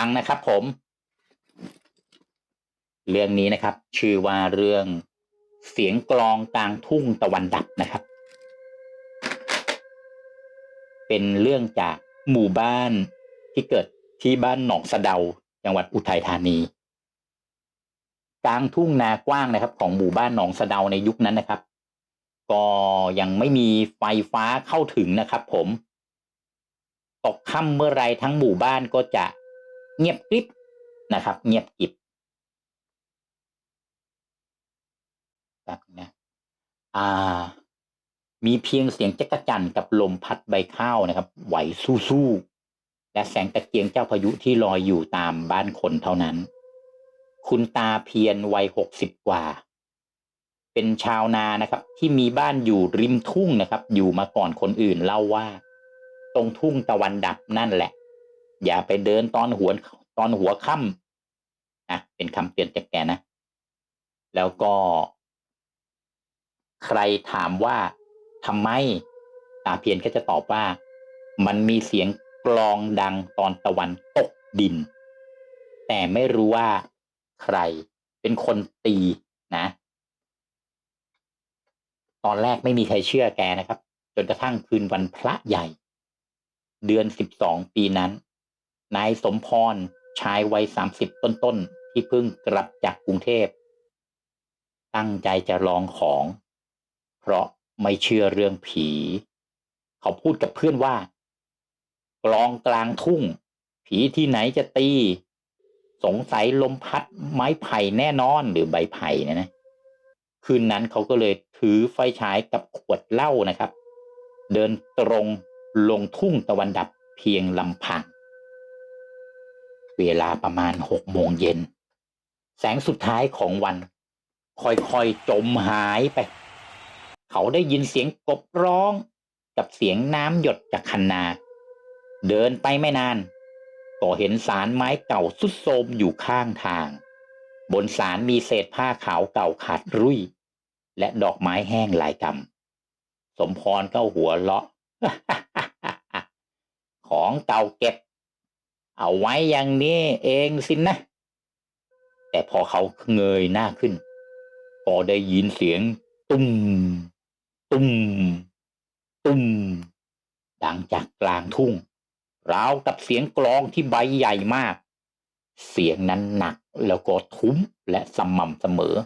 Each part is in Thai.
ฟังนะครับผม เรื่องนี้นะครับ ชื่อว่าเรื่องเสียงกลองกลางทุ่งตะวันดับนะครับ เป็นเรื่องจากหมู่บ้านที่เกิดที่บ้านหนองสะเดาจังหวัดอุทัยธานี กลางทุ่งนากว้างนะครับ ของหมู่บ้านหนองสะเดาในยุคนั้นนะครับ ก็ยังไม่มีไฟฟ้าเข้าถึงนะครับ ผม ตกค่ำเมื่อไรทั้งหมู่บ้านก็จะ เงียบกริบนะครับ เงียบกริบแบบนะอ่า มีเพียงเสียงจักรจั่นกับลมพัดใบข้าวนะครับ ไหวสู้ๆและแสงตะเกียงเจ้าพายุที่ลอยอยู่ตามบ้านคนเท่านั้น คุณตาเพียรวัยหกสิบกว่า เป็นชาวนานะครับ ที่มีบ้านอยู่ริมทุ่งนะครับ อยู่มาก่อนคนอื่นเล่าว่า ตรงทุ่งตะวันดับนั่นแหละ อย่าไปเดินตอนหัวตอนหัวค่ำนะเป็นคำเตือนจากแกนะ แล้วก็ ใครถามว่าทำไมตาเพียนก็จะตอบว่า มันมีเสียงกลองดังตอนตะวันตกดิน แต่ไม่รู้ว่าใครเป็นคนตีนะ ตอนแรกไม่มีใครเชื่อแกนะครับ จนกระทั่งคืนวันพระใหญ่ เดือนสิบสองปีนั้น นายสมพร ชายวัยสามสิบต้นๆ ที่เพิ่งกลับจากกรุงเทพ ตั้งใจจะลองของ เพราะไม่เชื่อเรื่องผี เขาพูดกับเพื่อนว่า กลองกลางทุ่ง ผีที่ไหนจะตี สงสัยลมพัดไม้ไผ่แน่นอนหรือใบไผ่นะนะ คืนนั้นเขาก็เลยถือไฟฉายกับขวดเหล้านะครับ เดินตรงลงทุ่งตะวันดับเพียงลำพัง เวลาประมาณหกโมงเย็น แสงสุดท้ายของวัน ค่อยๆจมหายไป เขาได้ยินเสียงกบร้อง กับเสียงน้ำหยดจากคันนา เดินไปไม่นาน ก็เห็นสารไม้เก่าสุดโทรมอยู่ข้างทาง บนสารมีเศษผ้าขาวเก่าขาดรุ่ย และดอกไม้แห้งหลายกำสมพรก็หัวเราะของเก่าเก็บ เอาไว้อย่างนี้เองสินะ แต่พอเขาเงยหน้าขึ้น ก็ได้ยินเสียง ตุ้ม ตุ้ม ตุ้ม ดังจากกลางทุ่งราวกับเสียงกลองที่ใบใหญ่มาก เสียงนั้นหนักแล้วก็ทุ้มและสม่ำเสมอ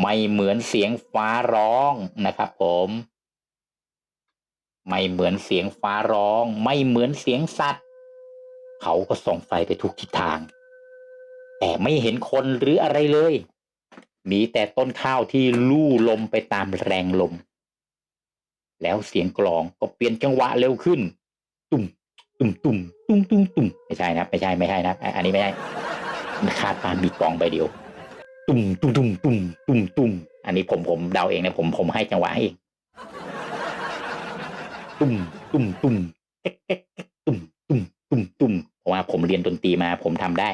ไม่เหมือนเสียงฟ้าร้องนะครับผมไม่เหมือนเสียงฟ้าร้อง ไม่เหมือนเสียงสัตว์ เขาก็ส่องไฟไปทุกทิศทาง แต่ไม่เห็นคนหรืออะไรเลย มีแต่ต้นข้าวที่ลู่ลมไปตามแรงลม แล้วเสียงกลองก็เปลี่ยนจังหวะเร็วขึ้น ตุ่มตุ่มตุ่มตุ้มตุ้มตุ้มไม่ใช่นะไม่ใช่ไม่ใช่นะอันนี้ไม่ใช่คาดการมีกลองใบเดียว ตุ่มตุ่มตุ่มตุ่มตุ่มตุ่มอันนี้ผมผมเดาเองนะผมผมให้จังหวะเองตุ่มตุ่มตุ่ม ตุ่มตุ่มตุ่มตุ่มเพราะว่าผมเรียนดนตรีมาผมทำได้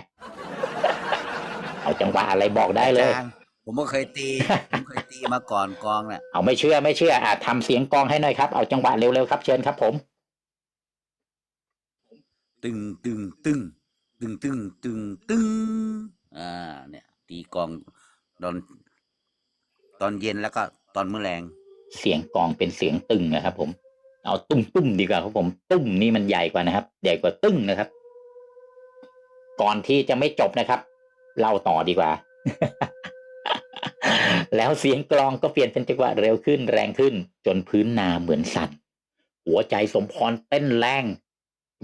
เอาจังหวะอะไรบอกได้เลยอาจารย์ผมก็เคยตี ผมเคยตีมาก่อนกองน่ะเอาไม่เชื่อไม่เชื่ออะทำเสียงกลองให้หน่อยครับ เอาจังหวะเร็วๆครับเชิญครับผม ตึงตึงตึงตึงตึงตึงตึงอ่า เนี่ย ตีกลองตอนตอนเย็นแล้วก็ตอนมื้อแรงเสียงกลองเป็นเสียงตึงนะครับผม เอาตุ้มตุ้มดีกว่าครับผม ตุ้มนี่มันใหญ่กว่านะครับ ใหญ่กว่าตึ้งนะครับ ก่อนที่จะไม่จบนะครับ เล่าต่อดีกว่า แล้วเสียงกลองก็เปลี่ยนเป็นจังหวะเร็วขึ้นแรงขึ้น จนพื้นนาเหมือนสั่นหัวใจสมพรเต้นแรง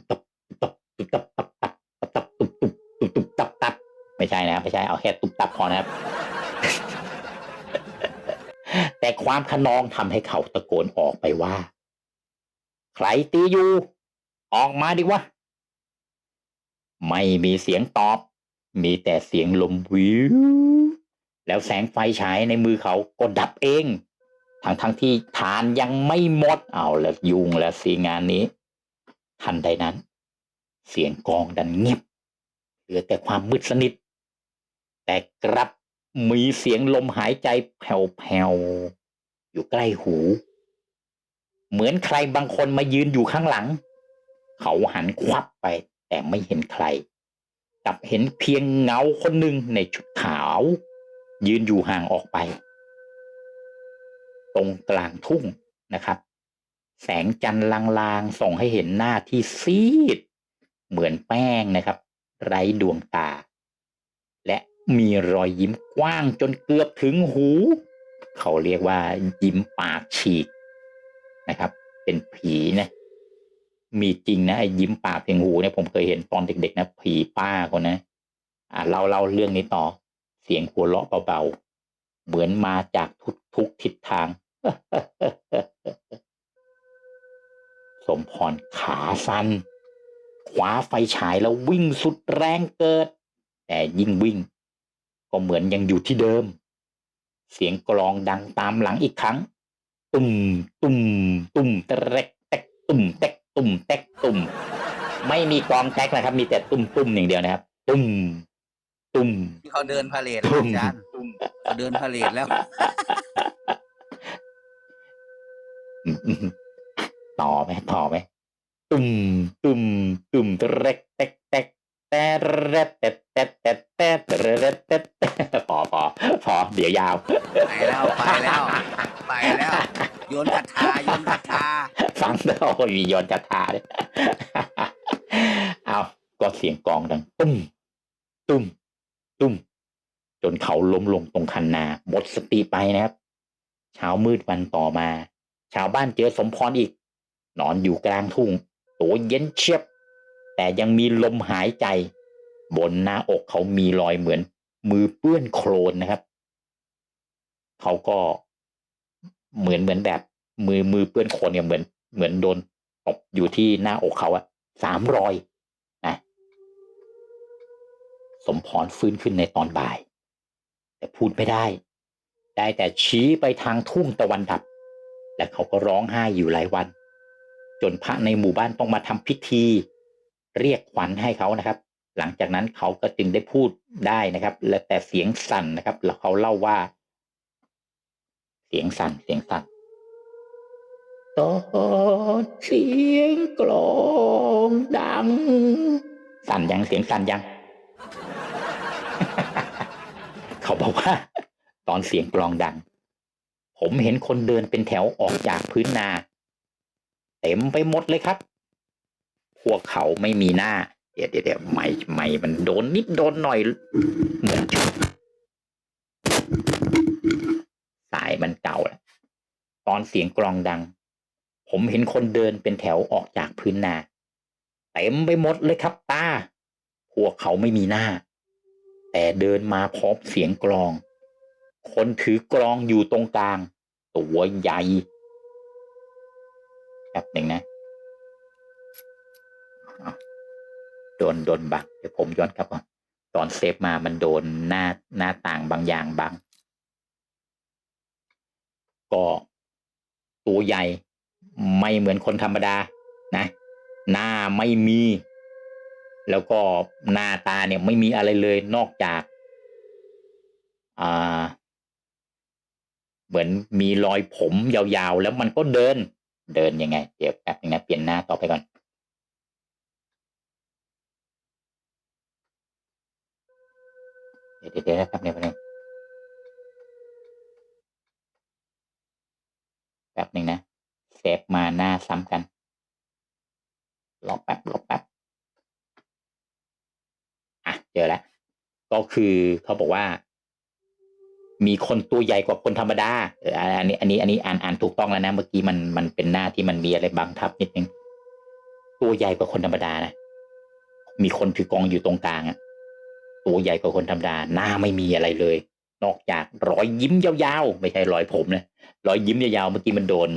ตุบตับตุบตับตับตับตับตับตุบตุบตุบตุบตับตับไม่ใช่นะไม่ใช่เอาแค่ตุบตับพอนะครับ แต่ความขนองทำให้เขาตะโกนออกไปว่า ใครตีอยู่ ออกมาดิวะ ไม่มีเสียงตอบ มีแต่เสียงลมวิว แล้วแสงไฟฉายในมือเขาก็ดับเอง ทั้งทั้งๆที่ฐานยังไม่หมด เอาแล้วยุ่งแล้วสีงานนี้ ทันใดนั้น เสียงกองดันเงียบ เหลือแต่ความมืดสนิท แต่กลับมีเสียงลมหายใจแผ่วๆ อยู่ใกล้หู เหมือนใครบางคนมายืนอยู่ข้างหลัง เขาหันควับไป แต่ไม่เห็นใครกลับเห็นเพียงเงาคนหนึ่งในชุดขาว ยืนอยู่ห่างออกไป ตรงกลางทุ่งนะครับ แสงจันทร์ลางๆส่องให้เห็นหน้าที่ซีด เหมือนแป้งนะครับ ไร้ดวงตา และมีรอยยิ้มกว้างจนเกือบถึงหู เขาเรียกว่ายิ้มปากฉีก นะครับ เป็นผีนะมีจริงนะไอ้ยิ้มปากเพียงหูเนี่ยผมเคยเห็นตอนเด็กๆนะผีป้าคนนะอ่าเล่าเล่าเรื่องนี้ต่อ เสียงหัวเราะเบาๆเหมือนมาจากทุกทุกทิศทาง สมพรขาสันคว้าไฟฉายแล้ววิ่งสุดแรงเกิด แต่ยิ่งวิ่ง ก็เหมือนยังอยู่ที่เดิม เสียงกลองดังตามหลังอีกครั้ง ตุ่มตุ่มตุ่มตะเรกแตกตุ่มแตกตุ่มแตกตุ่ม ไม่มีกลองแตกนะครับ มีแต่ตุ่มตุ่มอย่างเดียวนะครับ ตุ่มตุ่มที่เขาเดินพาเลทตุ่มอาจารย์เขาเดินพาเลทแล้วอืมอืมต่อไหมต่อไหมตุ่มตุ่มตุ่มตะเรกแตกแตกแต่เรดแต่แต่แต่แต่แต่เรดแต่แต่พอพอพอเดี๋ยวยาว ไปแล้วไปแล้ว ไปแล้วโยนคาถาโยนคาถาฟังแล้วโอ้ยมีโยนกระทาเลยเอาก็เสียงกองดังตุ้มตุ้มตุ้ม จนเขาล้มลงตรงคันนาหมดสติไปนะครับ เช้ามืดวันต่อมา ชาวบ้านเจอสมพรอีก นอนอยู่กลางทุ่ง ตัวเย็นเชียบ แต่ยังมีลมหายใจ บนหน้าอกเขามีรอยเหมือน มือเปื้อนโคลนนะครับ เขาก็ เหมือนเหมือนแบบมือมือเปื้อนโคลนเนี่ยเหมือนเหมือนโดนตบอยู่ที่หน้าอกเขาอะสามรอยนะสมพรฟื้นขึ้นในตอนบ่าย แต่พูดไม่ได้ ได้แต่ชี้ไปทางทุ่งตะวันดับ และเขาก็ร้องไห้อยู่หลายวัน จนพระในหมู่บ้านต้องมาทำพิธี เรียกขวัญให้เขานะครับ หลังจากนั้นเขาก็จึงได้พูดได้นะครับ และแต่เสียงสั่นนะครับ แล้วเขาเล่าว่า เสียงสั่นเสียงสั่นตอนเสียงกลองดัง สั่นยังเสียงสั่นยัง เขาบอกว่า ตอนเสียงกลองดัง ผมเห็นคนเดินเป็นแถวออกจากพื้นนา เต็มไปหมดเลยครับ พวกเขาไม่มีหน้า เดี๋ยวเดี๋ยวเดี๋ยวไม่ไม่มันโดนนิดโดนหน่อยเหมือนชุดสายมันเก่าแล้ว ตอนเสียงกลองดัง ผมเห็นคนเดินเป็นแถวออกจากพื้นนาเต็มไปหมดเลยครับตาพวกเขาไม่มีหน้า แต่เดินมาพร้อมเสียงกลอง คนถือกลองอยู่ตรงกลาง ตัวใหญ่แบบหนึ่งนะโดนโดนบังเดี๋ยวผมย้อนกลับก่อนตอนเซฟมามันโดนหน้าหน้าต่างบางอย่างบังก็ ตัวใหญ่ ไม่เหมือนคนธรรมดานะ หน้าไม่มี แล้วก็หน้าตาเนี่ยไม่มีอะไรเลยนอกจากอ่าเหมือนมีรอยผมยาวๆ แล้วมันก็เดิน เดินยังไง เดี๋ยวแป๊บนึงนะเปลี่ยนหน้าต่อไปก่อน เดี๋ยวเดี๋ยวเดี๋ยวแป๊บนึงแป๊บนึง ป๊บนึงนะเซฟมาหน้าซ้ำกันรอแป๊บรอแป๊บอะเจอแล้ว ก็คือเขาบอกว่า มีคนตัวใหญ่กว่าคนธรรมดาเอออันนี้ อันนี้ อันนี้อ่านอ่านถูกต้องแล้วนะเมื่อกี้มันมันเป็นหน้าที่มันมีอะไรบังทับนิดนึงตัวใหญ่กว่าคนธรรมดานะมีคนถือกองอยู่ตรงกลางอะตัวใหญ่กว่าคนธรรมดาหน้าไม่มีอะไรเลย นอกจากรอยยิ้มยาวๆ ไม่ใช่รอยผมนะรอยยิ้มยาวๆเมื่อกี้มันโดน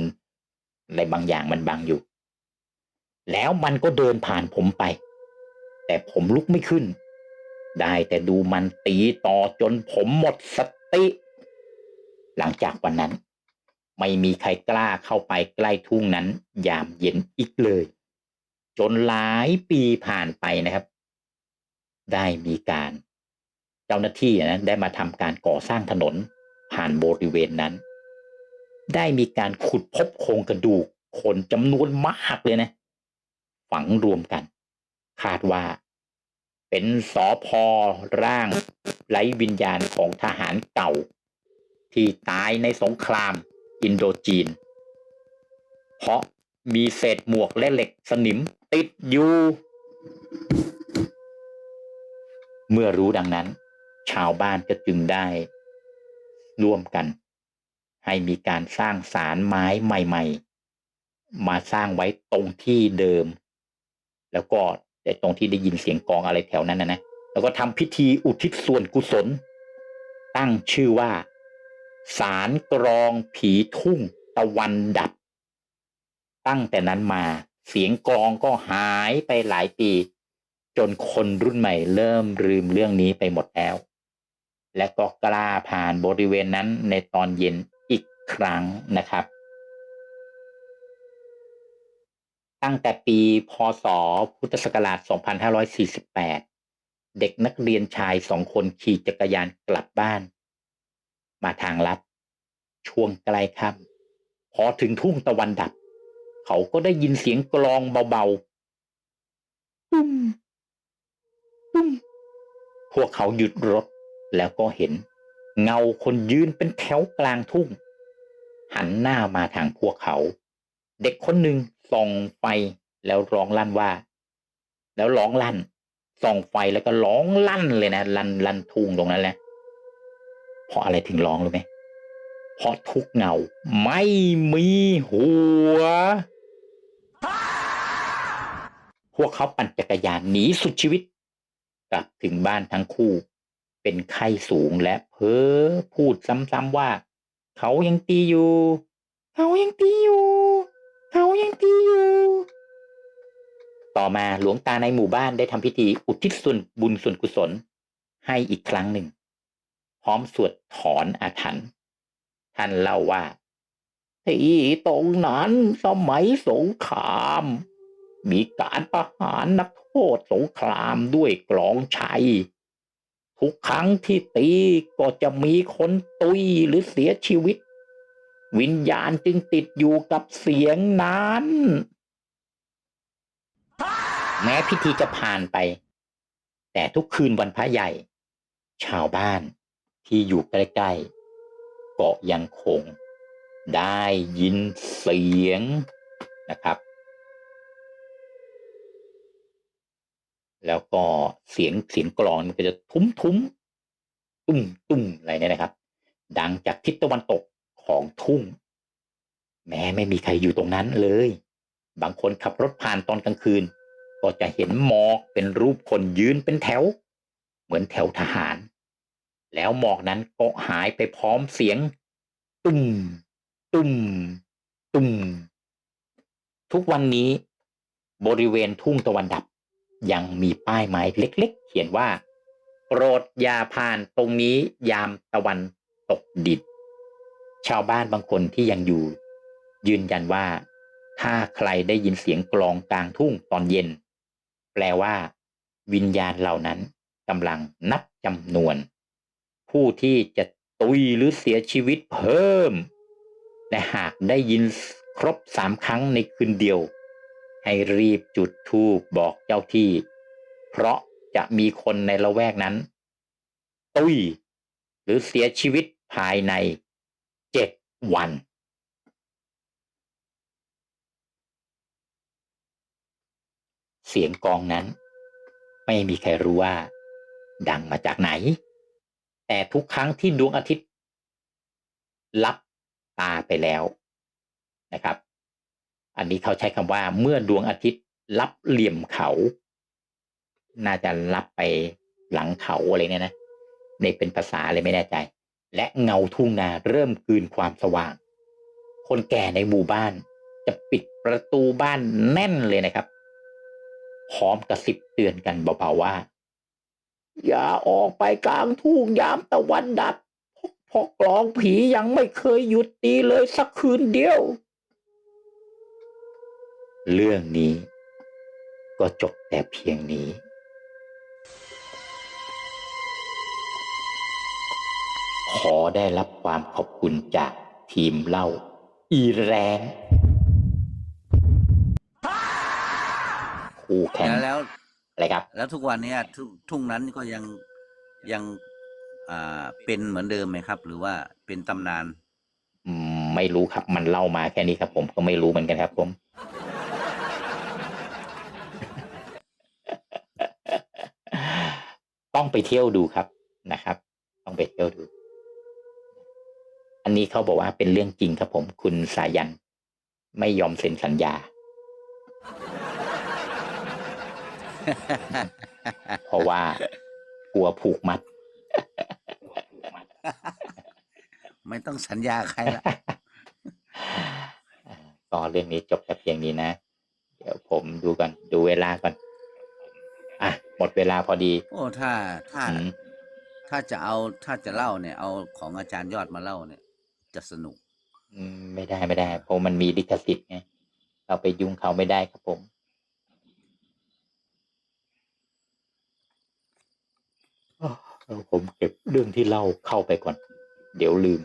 อะไรบางอย่างมันบังอยู่ แล้วมันก็เดินผ่านผมไป แต่ผมลุกไม่ขึ้น ได้แต่ดูมันตีต่อจนผมหมดสติ หลังจากวันนั้น ไม่มีใครกล้าเข้าไปใกล้ทุ่งนั้น ยามเย็นอีกเลย จนหลายปีผ่านไปนะครับ ได้มีการ เจ้าหน้าที่นะได้มาทำการก่อสร้างถนนผ่านบริเวณนั้น ได้มีการขุดพบโครงกระดูกคนจำนวนมากเลยนะ ฝังรวมกัน คาดว่า เป็นสอพอร่างไร้วิญญาณของทหารเก่า ที่ตายในสงคราม อินโดจีน เพราะมีเศษหมวกและเหล็กสนิมติดอยู่ เมื่อรู้ดังนั้น ชาวบ้านก็จึงได้ร่วมกัน ให้มีการสร้างศาลไม้ใหม่ ๆ มาสร้างไว้ตรงที่เดิม แล้วก็แต่ตรงที่ได้ยินเสียงกองอะไรแถวนั้นนะนะแล้วก็ทำพิธีอุทิศส่วนกุศล ตั้งชื่อว่าศาลกรองผีทุ่งตะวันดับ ตั้งแต่นั้นมาเสียงกองก็หายไปหลายปี จนคนรุ่นใหม่เริ่มลืมเรื่องนี้ไปหมดแล้ว และก็กล้าผ่านบริเวณนั้นในตอนเย็นอีกครั้งนะครับ ตั้งแต่ปีพศ พุทธศักราช 2548 เด็กนักเรียนชายสองคนขี่จักรยานกลับบ้าน มาทางลัด ช่วงใกล้ค่ำพอถึงทุ่งตะวันดับ เขาก็ได้ยินเสียงกลองเบาๆตุ้มตุ้มพวกเขาหยุดรถ แล้วก็เห็นเงาคนยืนเป็นแถวกลางทุ่ง หันหน้ามาทางพวกเขา เด็กคนหนึ่งส่องไฟแล้วร้องลั่นว่า แล้วร้องลั่นส่องไฟแล้วก็ร้องลั่นเลยนะลั่นลั่นทุ่งตรงนั้นแหละเพราะอะไรถึงร้องรู้ไหมเพราะทุกเงาไม่มีหัว พวกเขาปั่นจักรยานหนีสุดชีวิต กลับถึงบ้านทั้งคู่ เป็นไข้สูงและเพ้อพูดซ้ำๆว่า เขายังตีอยู่ เขายังตีอยู่ เขายังตีอยู่ ต่อมาหลวงตาในหมู่บ้านได้ทำพิธีอุทิศส่วนบุญส่วนกุศล ให้อีกครั้งหนึ่ง พร้อมสวดถอนอาถรรพ์ท่านเล่าว่าที่ตรงนั้นสมัยสงคราม มีการประหารนักโทษสงครามด้วยกลองชัย ทุกครั้งที่ตีก็จะมีคนตุยหรือเสียชีวิต วิญญาณจึงติดอยู่กับเสียงนั้น แม้พิธีจะผ่านไป แต่ทุกคืนวันพระใหญ่ ชาวบ้านที่อยู่ใกล้ๆก็ยังคงได้ยินเสียงนะครับ แล้วก็เสียงเสียงกลองมันก็จะทุ้มทุ้มตุ้มตุ้มอะไรเนี่ยนะครับ ดังจากทิศตะวันตกของทุ่ง แม้ไม่มีใครอยู่ตรงนั้นเลย บางคนขับรถผ่านตอนกลางคืน ก็จะเห็นหมอกเป็นรูปคนยืนเป็นแถว เหมือนแถวทหาร แล้วหมอกนั้นก็หายไปพร้อมเสียง ตุ้มตุ้มตุ้มทุกวันนี้บริเวณทุ่งตะวันดับ ยังมีป้ายไม้เล็ก ๆ เขียนว่า โปรดอย่าผ่านตรงนี้ยามตะวันตกดินชาวบ้านบางคนที่ยังอยู่ ยืนยันว่า ถ้าใครได้ยินเสียงกลองกลางทุ่งตอนเย็น แปลว่า วิญญาณเหล่านั้นกำลังนับจำนวน ผู้ที่จะตุยหรือเสียชีวิตเพิ่ม และหากได้ยินครบสามครั้งในคืนเดียว ให้รีบจุดธูปบอกเจ้าที่ เพราะจะมีคนในละแวกนั้น ตุย หรือเสียชีวิตภายในเจ็ดวัน เสียงกองนั้น ไม่มีใครรู้ว่า ดังมาจากไหน แต่ทุกครั้งที่ดวงอาทิตย์ ลับตาไปแล้วนะครับ อันนี้เขาใช้คำว่าเมื่อดวงอาทิตย์ลับเหลี่ยมเขา น่าจะลับไปหลังเขาอะไรเนี่ยนะในเป็นภาษาอะไรไม่แน่ใจ และเงาทุ่งนาเริ่มคืนความสว่าง คนแก่ในหมู่บ้าน จะปิดประตูบ้านแน่นเลยนะครับพร้อมกระสิบเตือนกันเบาๆว่า อย่าออกไปกลางทุ่งยามตะวันดับเพราะกลองผียังไม่เคยหยุดตีเลยสักคืนเดียว เรื่องนี้ ก็จบแต่เพียงนี้ขอได้รับความขอบคุณจากทีมเล่า อีแรงคู่แข่งแล้วแล้วอะไรครับ แล้วทุกวันเนี้ยทุ่งทุ่งนั้นก็ยังยังอ่าเป็นเหมือนเดิมไหมครับ หรือว่าเป็นตำนานอืมไม่รู้ครับมันเล่ามาแค่นี้ครับผมก็ไม่รู้เหมือนกันครับผม ต้องไปเที่ยวดูครับนะครับ ต้องไปเที่ยวดู อันนี้เขาบอกว่าเป็นเรื่องจริงครับผม คุณสายัน ไม่ยอมเซ็นสัญญา เพราะว่ากลัวผูกมัด ไม่ต้องสัญญาใครละอ่าก็เรื่องนี้จบแต่เพียงนี้นะ เดี๋ยวผมดูก่อน ดูเวลาก่อนอะ หมดเวลาพอดี โอ้ถ้าถ้า อืม ถ้าจะเอาถ้าจะเล่าเนี่ยเอาของอาจารย์ยอดมาเล่าเนี่ย จะสนุก อืมไม่ได้ไม่ได้ เพราะมันมีลิขสิทธิ์ไงเราไปยุ่งเขาไม่ได้ครับผมเอาผมเก็บเรื่องที่เล่าเข้าไปก่อน เดี๋ยวลืม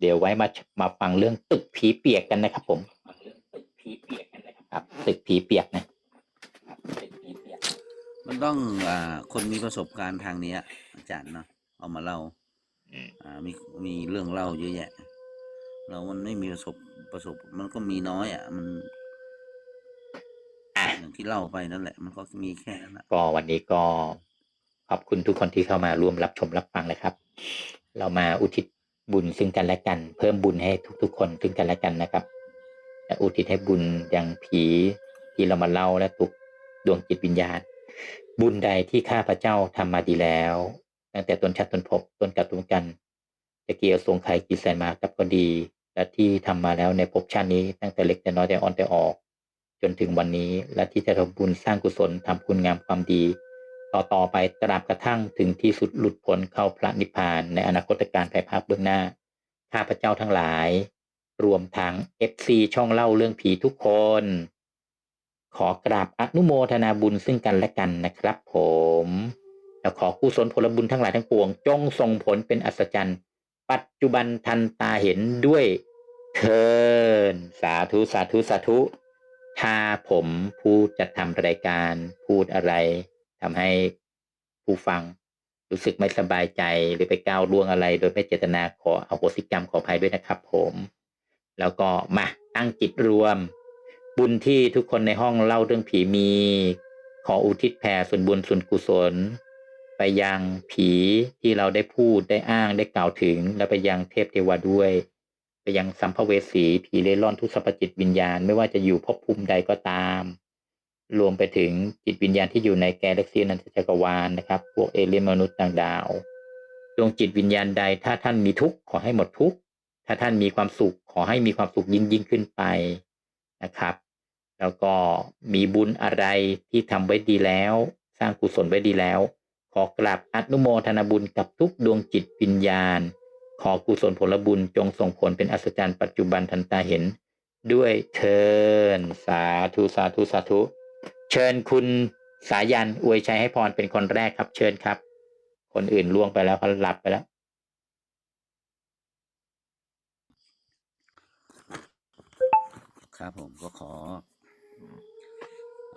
เดี๋ยวไว้มามาฟังเรื่องตึกผีเปียกกันนะครับ ผมตึกผีเปียกกันนะครับตึกผีเปียกนะมันต้องอ่าคนมีประสบการณ์ทางเนี้ย อาจารย์เนาะเอามาเล่าอืมอ่ามีมีเรื่องเล่าเยอะแยะ เรามันไม่มีประสบประสบ มันก็มีน้อยอะมันอะอย่างที่เล่าไปนั่นแหละ มันก็มีแค่นั้นนะก็วันนี้ก็ขอบคุณทุกคนที่เข้ามาร่วมรับชมรับฟังนะครับ เรามาอุทิศ บุญซึ่งกันและกัน เพิ่มบุญให้ทุก ๆ คนซึ่งกันและกันนะครับและอุทิศให้บุญยังผีที่เรามาเล่าและทุกดวงจิตวิญญาณ บุญใดที่ข้าพระเจ้าทำมาดีแล้ว ตั้งแต่ต้นชาติต้นภพต้นกับตนกันจะเกี่ยวทรงใครกี่แสนมากับก็ดี และที่ทำมาแล้วในภพชาตินี้ตั้งแต่เล็กแต่น้อยแต่อ่อนแต่ออก จนถึงวันนี้และที่จะทำบุญสร้างกุศลทำคุณงามความดี ต่อต่อไปตราบกระทั่งถึงที่สุดหลุดพ้นเข้าพระนิพพานในอนาคตการภายภาคเบื้องหน้า ข้าพเจ้าทั้งหลาย รวมทั้ง FC ช่องเล่าเรื่องผีทุกคน ขอกราบอนุโมทนาบุญซึ่งกันและกันนะครับผมและขอกุศลผลบุญทั้งหลายทั้งปวง จงส่งผลเป็นอัศจรรย์ ปัจจุบันทันตาเห็นด้วยเทินสาธุสาธุสาธุถ้าผมผู้จัดทำรายการพูดอะไร ทำให้ผู้ฟังรู้สึกไม่สบายใจหรือไปก้าวล่วงอะไร โดยไม่เจตนาขออโหสิกรรมขออภัยด้วยนะครับ ผม แล้วก็มาตั้งจิตรวม บุญที่ทุกคนในห้องเล่าเรื่องผีมี ขออุทิศแผ่ส่วนบุญส่วนกุศล ไปยังผีที่เราได้พูดได้อ้างได้กล่าวถึง และไปยังเทพเทวาด้วย ไปยังสัมภเวสีผีเล่ร่อนทุกสรรพจิตวิญญาณ ไม่ว่าจะอยู่ภพภูมิใดก็ตาม รวมไปถึงจิตวิญญาณที่อยู่ในแกลเล็กซีนันทจักรวาลนะครับ พวกเอเลี่ยนมนุษย์ต่างดาวดวงจิตวิญญาณใด ถ้าท่านมีทุกข์ขอให้หมดทุกข์ ถ้าท่านมีความสุขขอให้มีความสุขยิ่งยิ่งขึ้นไปนะครับ แล้วก็มีบุญอะไรที่ทำไว้ดีแล้ว สร้างกุศลไว้ดีแล้ว ขอกราบอนุโมทนาบุญกับทุกดวงจิตวิญญาณ ขอกุศลผลบุญจงส่งผลเป็นอัศจรรย์ปัจจุบันทันตาเห็น ด้วยเชิญสาธุสาธุสาธุ เชิญคุณสายันอวยชัยให้พรเป็นคนแรกครับ เชิญครับ คนอื่นล่วงไปแล้วเขาหลับไปแล้ว ครับผมก็ขอ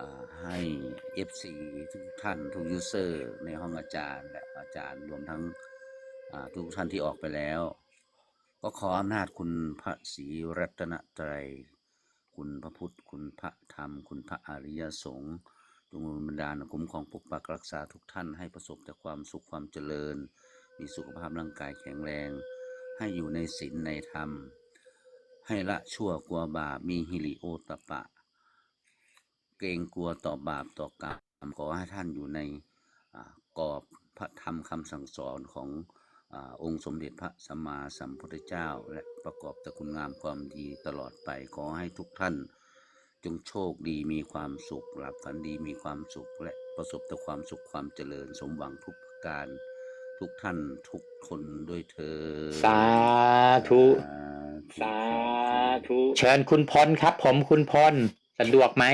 อให้ FC ทุกท่านทุกยูเซอร์ในห้องอาจารย์และอาจารย์รวมทั้งทุกท่านที่ออกไปแล้ว ก็ขออำนาจคุณพระศรีรัตนตรัย คุณพระพุทธ คุณพระธรรม คุณพระอริยสงฆ์จงบันดาลคุ้มครองปกปักรักษาทุกท่านให้ประสบแต่ความสุขความเจริญ มีสุขภาพร่างกายแข็งแรง ให้อยู่ในศีลในธรรม ให้ละชั่วกลัวบาปมีฮิริโอตปะ เกรงกลัวต่อบาปต่อกรรมขอให้ท่านอยู่ในกรอบพระธรรมคำสั่งสอนของ อาองค์สมเด็จพระสัมมาสัมพุทธเจ้า และประกอบแต่คุณงามความดีตลอดไปขอให้ทุกท่าน จงโชคดีมีความสุขหลับฝันดีมีความสุข และประสบแต่ความสุขความเจริญสมหวังทุกประการ ทุกท่านทุกคนด้วยเธอญสาธุสาธุเชิญคุณพลครับ ผมคุณพลสะดวกไหม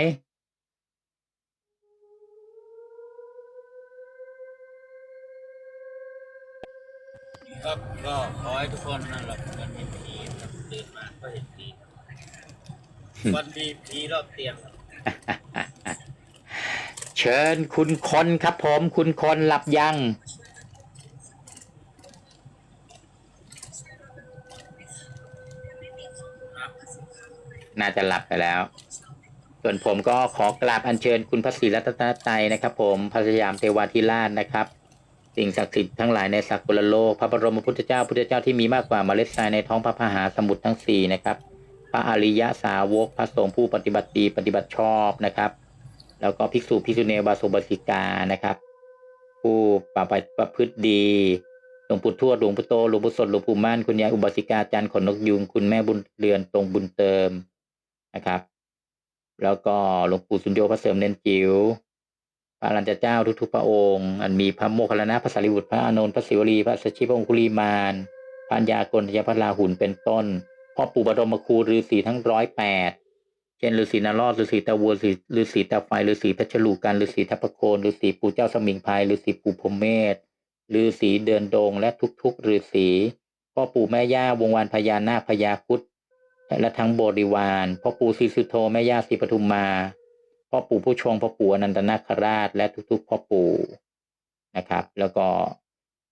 ก็ขอให้ทุกคนนั่นแหละมันมีก็เห็นผีวันดีผีรอบเตียงเชิญคุณคนครับผมคุณคนหลับยัง น่าจะหลับไปแล้ว ส่วนผมก็ขอกราบอัญเชิญคุณพระศรีรัตนตรัยนะครับ ผมพระสยามเทวาธิราชนะครับ สิ่งศักดิ์สิทธิ์ทั้งหลายในสักกุลโลก พระบรมพุทธเจ้าพุทธเจ้าที่มีมากกว่าเมล็ดทรายในท้องพระพหาสมุทรทั้งสี่นะครับพระอริยะสาวกพระสงฆ์ผู้ปฏิบัติดีปฏิบัติชอบนะครับ แล้วก็ภิกษุภิกษุณีบาสุบาสิกานะครับ ผู้ปฏิบัติประพฤติดีหลวงปู่ทวดหลวงปู่โตหลวงปู่สดหลวงปู่มั่นคุณยายอุบาสิกาจันทร์ขนนกยุงคุณแม่บุญเรือนตรงบุญเติมนะครับ แล้วก็หลวงปู่สุญโญพระเสริมเน้นจิ๋ว อรัญญเจ้าทุกๆพระองค์ อันมีพระโมคคัลลานะพระสารีบุตรพระอานนท์พระศิวลีพระสชชีพระองคุลีมานพระัญญากรยพระราหุลเป็นต้นพ่อปู่บรมครูฤาษีทั้งร้อยแปดเช่นฤาษีนารอดฤาษีตะวัวฤาษีตาไฟฤาษีเพชรลูกันฤาษีทัพโคนฤาษีปู่เจ้าสมิงพายฤาษีปู่พรมเมธฤาษีเดินดงและทุกๆฤาษีพ่อปู่แม่ย่าวงวานพญานาคพญาคุดและทั้งบริวารพ่อปู่ศรีสุโธแม่ย่าศรีปทุมมา พ่อปู่ผู้ชงพ่อปู่อนันตนาคราช และทุกๆพ่อปู่นะครับ แล้วก็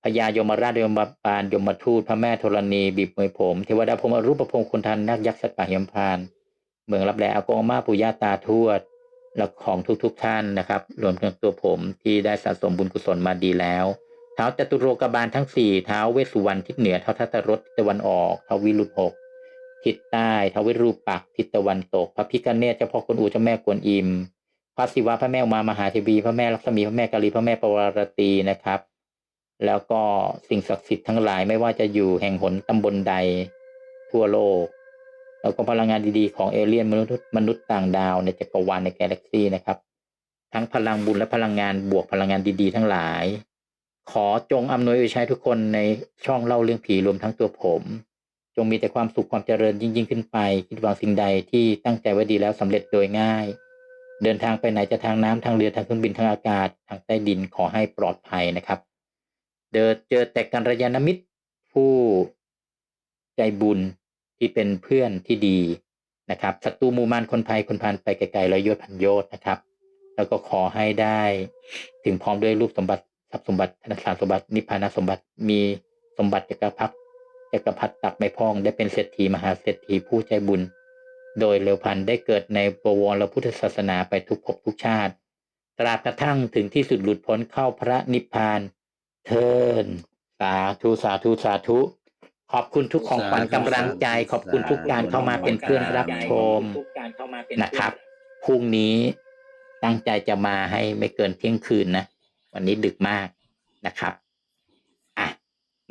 พญายมราชยมบาลยมทูตพระแม่ธรณีบีบมวยผมเทวดาพรมอรูปพรหมคนทันนักยักษ์สัตว์ป่าเหียมพาน เมืองรับแลอากงมาปู่ย่าตาทวดและของทุกๆทท่านนะครับ รวมถึงตัวผมที่ได้สะสมบุญกุศลมาดีแล้วเท้าจตุโลกบาลทั้งสี่เท้าเวสุวรรณทิศเหนือเท้าทัตตรสทิศตะวันออกเท้าวิรุฬหก ทิศใต้ทวิรูปักทิศตะวันตก พระพิฆเนศเจ้าพ่อกวนอูเจ้าแม่กวนอิม พระศิวะพระแม่อุมามหาเทวีพระแม่ลักษมีพระแม่กาลีพระแม่ปวารตีนะครับ แล้วก็สิ่งศักดิ์สิทธิ์ทั้งหลายไม่ว่าจะอยู่แห่งหนตำบลใดทั่วโลก แล้วก็พลังงานดีๆของเอเลี่ยนมนุษย์มนุษย์ต่างดาวในจักรวาลในกาแล็กซีนะครับ ทั้งพลังบุญและพลังงานบวกพลังงานดีๆ ทั้งหลาย ขอจงอำนวยอวยชัยทุกคนในช่องเล่าเรื่องผีรวมทั้งตัวผม จงมีแต่ความสุขความเจริญยิ่งยิ่งขึ้นไป คิดหวังสิ่งใดที่ตั้งใจไว้ดีแล้วสำเร็จโดยง่าย เดินทางไปไหนจะทางน้ำทางเรือทางเครื่องบินทางอากาศ ทางใต้ดินขอให้ปลอดภัยนะครับ เดินเจอแต่กัลยาณมิตรผู้ใจบุญที่เป็นเพื่อนที่ดีนะครับศัตรูมูมานคนภัยคนพานไปไกลๆร้อยยศพันยศนะครับ แล้วก็ขอให้ได้ถึงพร้อมด้วยรูปสมบัติทรัพย์สมบัติธนสารสมบัตินิพพานสมบัติมีสมบัติจักรพรรดิ จักรพรรดิตักไม่พองได้เป็นเศรษฐีมหาเศรษฐีผู้ใจบุญ โดยเร็วพันได้เกิดในบวรพุทธศาสนาไปทุกภพทุกชาติ ตราบกระทั่งถึงที่สุดหลุดพ้นเข้าพระนิพพาน เทินสาธุสาธุสาธุ ขอบคุณทุกของขวัญกำลังใจ ขอบคุณทุกการเข้ามาเป็นเพื่อนรับชมนะครับพรุ่งนี้ตั้งใจจะมาให้ไม่เกินเที่ยงคืนนะ วันนี้ดึกมากนะครับ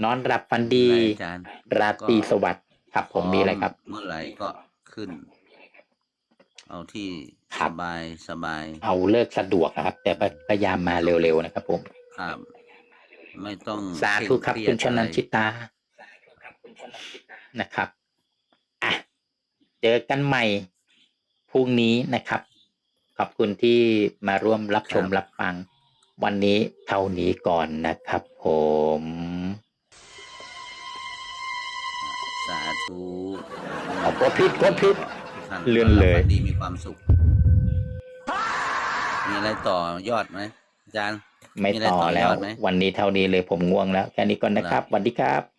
นอนหลับฝันดี อาจารย์ ราตรีสวัสดิ์ครับ ผมมีอะไรครับ เมื่อไหร่ก็ขึ้น เอาที่ครัสบ บายสบายเอาเลิกสะดวกนะครับ แต่พยายามมาเร็วๆนะครับ ผม ครับ ไม่ต้องสาธุครับเงคุณชเรียดนันอะไรชิตานะครับอะเจอกันใหม่พรุ่งนี้นะครับ ขอบคุณที่มาร่วมรับชมรับฟัง วันนี้เท่านี้ก่อนนะครับผม กดผิดกดผิดท่านเลื่อนเลยฝัดีมีความสุข มีอะไรต่อยอดไหมอาจารย์ ไม่มีอะไรต่อต่อยแล้วอดไหมวันนี้เท่านี้เลยผมง่วงแล้ว แค่นี้ก่อนนะครับสวัสดีครับ